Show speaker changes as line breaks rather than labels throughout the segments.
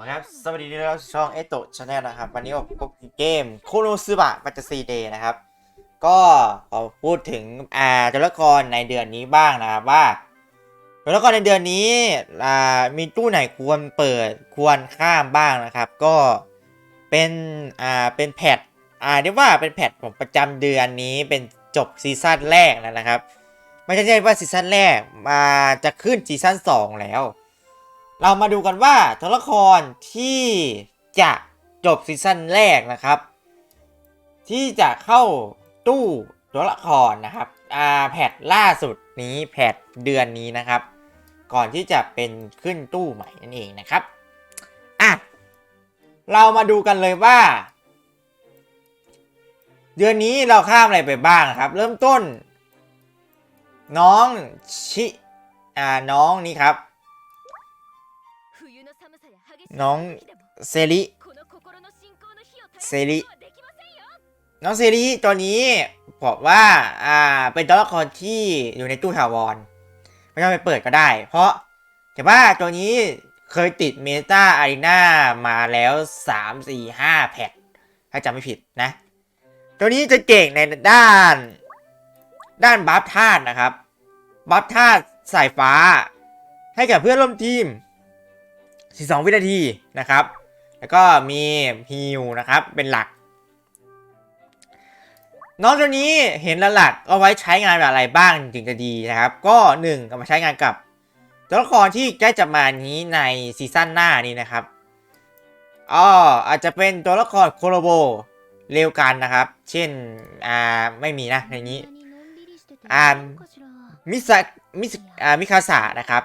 ครับ สวัสดีที่เราช่องเอโตชาแนลนะครับ วันนี้ผมพบกับเกมโคโนซึบะปัจจซีเดย์นะครับ ก็ขอพูดถึงอ่าตัวละครในเดือนนี้บ้างนะครับว่าตัวละครในเดือนนี้อ่ามีตู้ไหนควรเปิดควรข้ามบ้างนะครับ ก็เป็นอ่าเป็นแพทอ่าเรียกว่าเป็นแพทของประจำเดือนนี้เป็นจบซีซั่นแรกแล้วนะครับไม่ใช่ว่าซีซั่นแรกมาจะขึ้นซีซั่น2แล้ว เรามาดูกันว่าตัวละครที่จะจบซีซั่นแรกนะครับ ที่จะเข้าตู้ตัวละครนะครับอาแพทล่าสุดนี้แพทเดือนนี้นะครับ ก่อนที่จะเป็นขึ้นตู้ใหม่นั่นเองนะครับอะเรามาดูกันเลยว่า เดือนนี้เราข้ามอะไรไปบ้างครับ เริ่มต้น น้องชิอ่าน้องนี่ครับ น้องเซริเซริน้องเซรีตัวนี้บอกว่าอ่าเป็นตัวละครที่อยู่ในตู้ถาวรไม่ต้องไปเปิดก็ได้ เพราะแต่ว่าตัวนี้เคยติดเมตาอารีนามาแล้ว 3 4 5 แพทถ้าจำไม่ผิดนะ ตัวนี้จะเก่งในด้าน ด้านบัฟธาตุนะครับ บัฟธาตุสายฟ้า ให้กับเพื่อนร่วมทีม 42 วินาทีนะครับ แล้วก็มีฮิวนะครับ เป็นหลักน้องตัวนี้เห็นหลักเอาไว้ใช้งานแบบอะไรบ้างถึงจะดีนะครับ ก็หนึ่งเอามาใช้งานกับตัวละครที่ใกล้จะมานี้ในซีซั่นหน้านี้นะครับอ๋ออาจจะเป็นตัวละครโคโลโบเร็วกันนะครับ เช่น อ่า ไม่มีนะในนี้ อ่า มิสะมิสอ่า มิคาสะนะครับ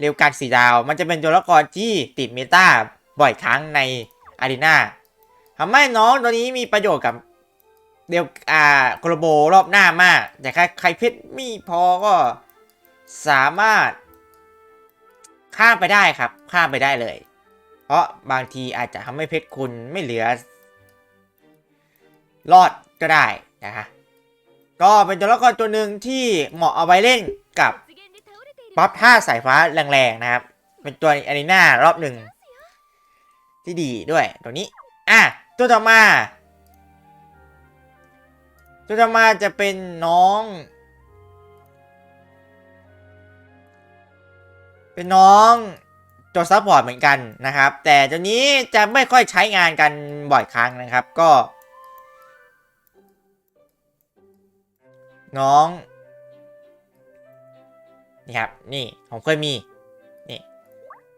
เร็วการสีดาว มันจะเป็นตัวละครที่ติดเมตาบ่อยครั้งในอารีนาทำให้น้องตัวนี้มีประโยชน์กับเดียวอ่าโคลโบรอบหน้ามาก แต่ใครใครเพชรมีพอก็สามารถ ข้ามไปได้ครับ ข้ามไปได้เลย เพราะบางทีอาจจะทำให้เพชรคุณไม่เหลือ รอดก็ได้นะฮะก็เป็นตัวละครตัวหนึ่งที่เหมาะเอาไว้เล่นกับ ป๊อปท่าสายฟ้าแรงๆนะครับ เป็นตัวอารีนารอบหนึ่งที่ดีด้วยตัวนี้ อะ ตัวต่อมา ตัวต่อมาจะเป็นน้อง เป็นน้องตัวซัพพอร์ตเหมือนกันนะครับ แต่ตัวนี้จะไม่ค่อยใช้งานกันบ่อยครั้งนะครับก็ น้อง นี่ครับ นี่ผมเคยมี นี่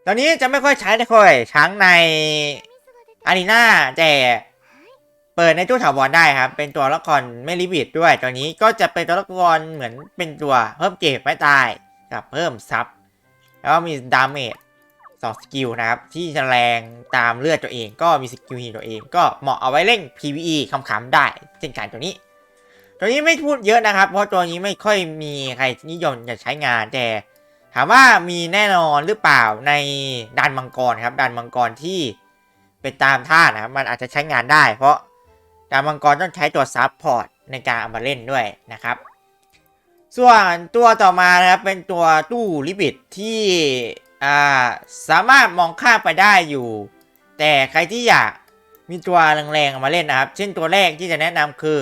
ตอนนี้จะไม่ค่อยใช้ได้ค่อยช้างในอารีนาแต่เปิดในตู้ถาวรได้ครับ เป็นตัวละครไม่ลิมิตด้วย ตัวนี้ก็จะเป็นตัวละครเหมือนเป็นตัวเพิ่มเก็บไม่ตายกับเพิ่มซับ แล้วมีดาเมจสองสกิลนะครับ ที่จะแรงตามเลือดตัวเอง ก็มีสกิลฮีตัวเอง ก็เหมาะเอาไว้เล่น PVE คำๆได้ เช่นกันตัวนี้ ตัวนี้ไม่พูดเยอะนะครับ เพราะตัวนี้ไม่ค่อยมีใครนิยมจะใช้งานแต่ถามว่ามีแน่นอนหรือเปล่าในดันมังกรครับดันมังกรที่เป็นตามท่านะครับมันอาจจะใช้งานได้ เพราะดันมังกรต้องใช้ตัวซับพอร์ตในการเอามาเล่นด้วยนะครับ ส่วนตัวต่อมานะครับเป็นตัวตู้ลิบิดที่สามารถมองข้ามไปได้อยู่ แต่ใครที่อยากมีตัวแรงๆเอามาเล่นนะครับ เช่นตัวแรกที่จะแนะนำคือ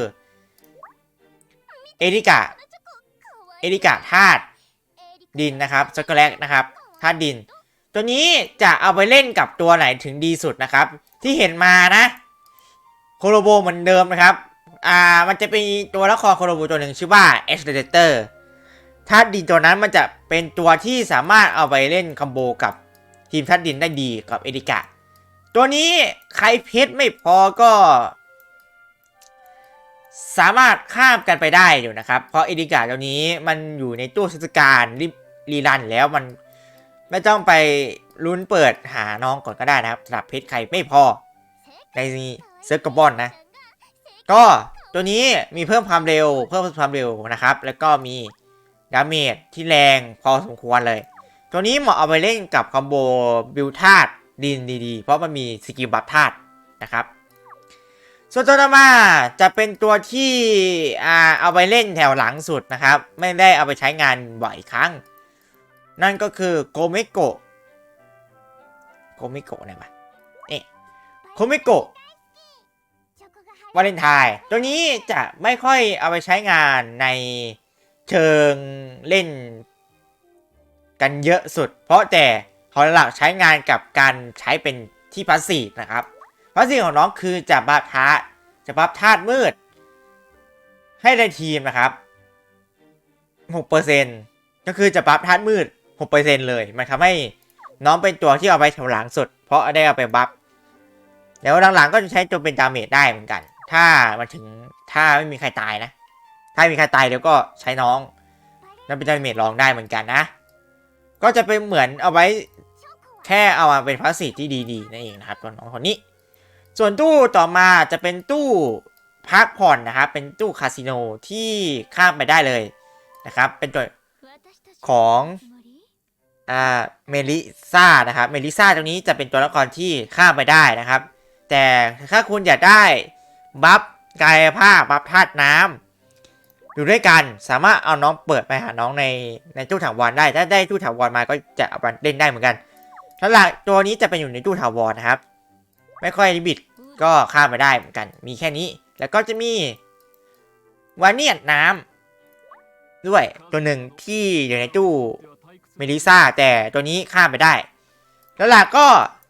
เอริกะ เอริกะธาตุดินนะครับช็อกโกแลตนะครับธาตุดิน ตัวนี้จะเอาไปเล่นกับตัวไหนถึงดีสุดนะครับ ที่เห็นมานะโคโลโบเหมือนเดิมนะครับ อ่า มันจะเป็นตัวละครโคโลโบตัวหนึ่งชื่อว่าเอ็กซ์เดเตอร์ธาตุดินตัวนั้นมันจะเป็นตัวที่สามารถเอาไปเล่นคอมโบกับทีมธาตุดินได้ดีกับเอริกะ ตัวนี้ใครเพชรไม่พอก็ สามารถข้ามกันไปได้อยู่นะครับ เพราะเอดิกาตัวนี้มันอยู่ในตู้เทศการีรีรันแล้วมันไม่ต้องไปลุ้นเปิดหาน้องก่อนก็ได้นะครับสำหรับเพชรใครไม่พอ ในเซิร์ฟกบอนนะ ก็ตัวนี้มีเพิ่มความเร็ว เพิ่มความเร็วนะครับ แล้วก็มีดาเมจที่แรงพอสมควรเลย ตัวนี้เหมาะเอาไปเล่นกับคอมโบบิลธาตุดินดีๆ เพราะมันมีสกิลบัฟธาตุนะครับ ส่วนตัวต่อมาจะเป็นตัวที่อ่าเอาไปเล่นแถวหลังสุดนะครับ ไม่ได้เอาไปใช้งานบ่อยครั้ง นั่นก็คือโกเมโกะโกเมโกะเนี่ยปะนี่โคมิโกะวาเลนไทน์ตัวนี้จะไม่ค่อยเอาไปใช้งานในเชิงเล่น กันเยอะสุด เพราะแต่เขาหลักใช้งานกับการใช้เป็นที่พาสซีฟนะครับ พราสซีฟของน้องคือจะบัฟธาตุจะบัฟธาตุมืด ให้ในทีมนะครับ6%ก็คือจะบัฟธาตุมืด6%เลย มันทำให้น้องเป็นตัวที่เอาไปแถวหลังสุด เพราะได้เอาไปบัฟแล้วหลังๆก็จะใช้ตัวเป็นดาเมจได้เหมือนกัน ถ้ามันถึงถ้าไม่มีใครตายนะ ถ้ามีใครตายเดี๋ยวก็ใช้น้องแล้วเป็นดาเมจรองได้เหมือนกันนะ ก็จะเป็นเหมือนเอาไว้แค่เอามาเป็นพาสซีฟที่ดีๆนั่นเองนะครับตัวน้องคนนี้ ส่วนตู้ต่อมาจะเป็นตู้พักผ่อนนะครับ เป็นตู้คาสิโนที่ข้ามไปได้เลยนะครับ เป็นตัวของอ่าเมลิซ่านะครับ เมลิซ่าตรงนี้จะเป็นตัวละครที่ข้ามไปได้นะครับ แต่ถ้าคุณอยากได้บัฟกายภาพบัฟธาตุน้ำอยู่ด้วยกันสามารถเอาน้องเปิดไปหาน้องในในตู้ถาวรได้ ถ้าได้ตู้ถาวรมาก็จะเอาไปเล่นได้เหมือนกันแล้วหลักตัวนี้จะเป็นอยู่ในตู้ถาวรนะครับ ไม่ค่อยลิบิดก็ข้ามไปได้เหมือนกัน มีแค่นี้ แล้วก็จะมีวาเนียดน้ำด้วยตัวหนึ่งที่อยู่ในตู้เมลิซ่าแต่ตัวนี้ข้ามไปได้ แล้วล่ะก็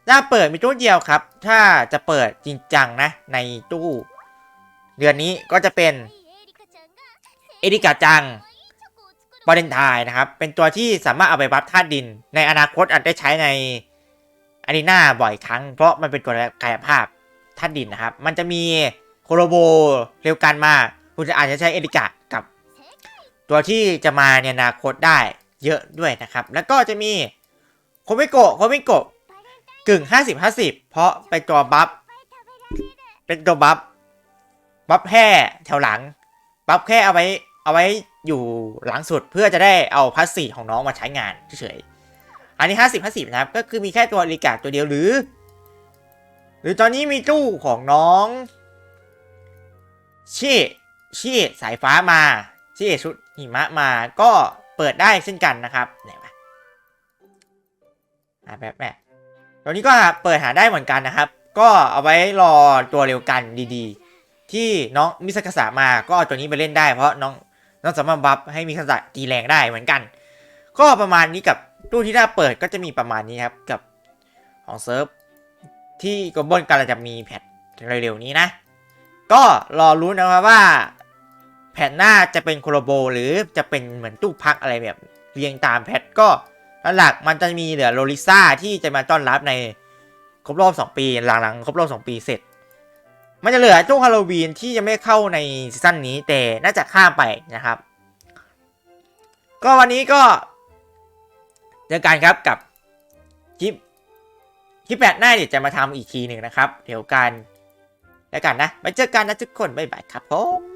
ถ้าเปิดมีตู้เดียวครับ ถ้าจะเปิดจริงจังนะในตู้ เดือนนี้ก็จะเป็นเอริกาจังบอเดนทน์นะครับ เป็นตัวที่สามารถเอาไปบัฟธาตุดิน ในอนาคตอาจได้ใช้ใน อารีนาบ่อยครั้ง เพราะมันเป็นตัวกายภาพธาตุดินนะครับ มันจะมีโคโรโบเร็วกันมา คุณจะอาจจะใช้เอริกากับ ตัวที่จะมาในอนาคตได้เยอะด้วยนะครับ แล้วก็จะมีโคมิโกะโคมิโกะกึ่ง 50 50 เพราะเป็นตัวบัฟเป็นตัวบัฟบัฟแค่แถวหลัง บัฟแค่เอาไว้เอาไว้อยู่หลังสุดเพื่อจะได้เอาพัสซีของน้องมาใช้งานเฉยๆ อันนี้ 50 50 นะครับ ก็คือมีแค่ตัวลิกาตัวเดียวหรือ หรือตอนนี้มีตู้ของน้องชีชีสายฟ้ามาชีชุดหิมะมาก็เปิดได้เช่นกันนะครับไหนวะอะแบบแบบตัวนี้ก็เปิดหาได้เหมือนกันนะครับ ก็เอาไว้รอตัวเร็วกันดีๆ ที่น้องมิสกษามาก็เอาตัวนี้ไปเล่นได้เพราะน้องน้องสามารถบัฟให้มิสกษาตีแรงได้เหมือนกัน ก็ประมาณนี้กับ ตู้ที่น่าเปิดก็จะมีประมาณนี้ครับกับของเซิร์ฟที่กบนกำลังจะมีแพทเร็วๆนี้นะ ก็รอรู้นะครับว่าแผ่นหน้าจะเป็นโคโลโบ หรือจะเป็นเหมือนตู้พักอะไรแบบเรียงตามแพทก็หลักมันจะมีเหลือโลลิซ่าที่จะมาต้อนรับในครบรอบ 2 ปีหลังๆครบรอบ 2 ปีเสร็จ มันจะเหลือตู้ฮาโลวีนที่ยังไม่เข้าในซีซั่นนี้แต่น่าจะข้ามไปนะครับ ก็วันนี้ก็ เจอกันครับกับคลิปคลิปแปดหน้าเดี๋ยวจะมาทำอีกทีหนึ่งนะครับ เดี๋ยวกันแล้วกันนะไปเจอกันนะทุกคนบ๊ายบายครับผม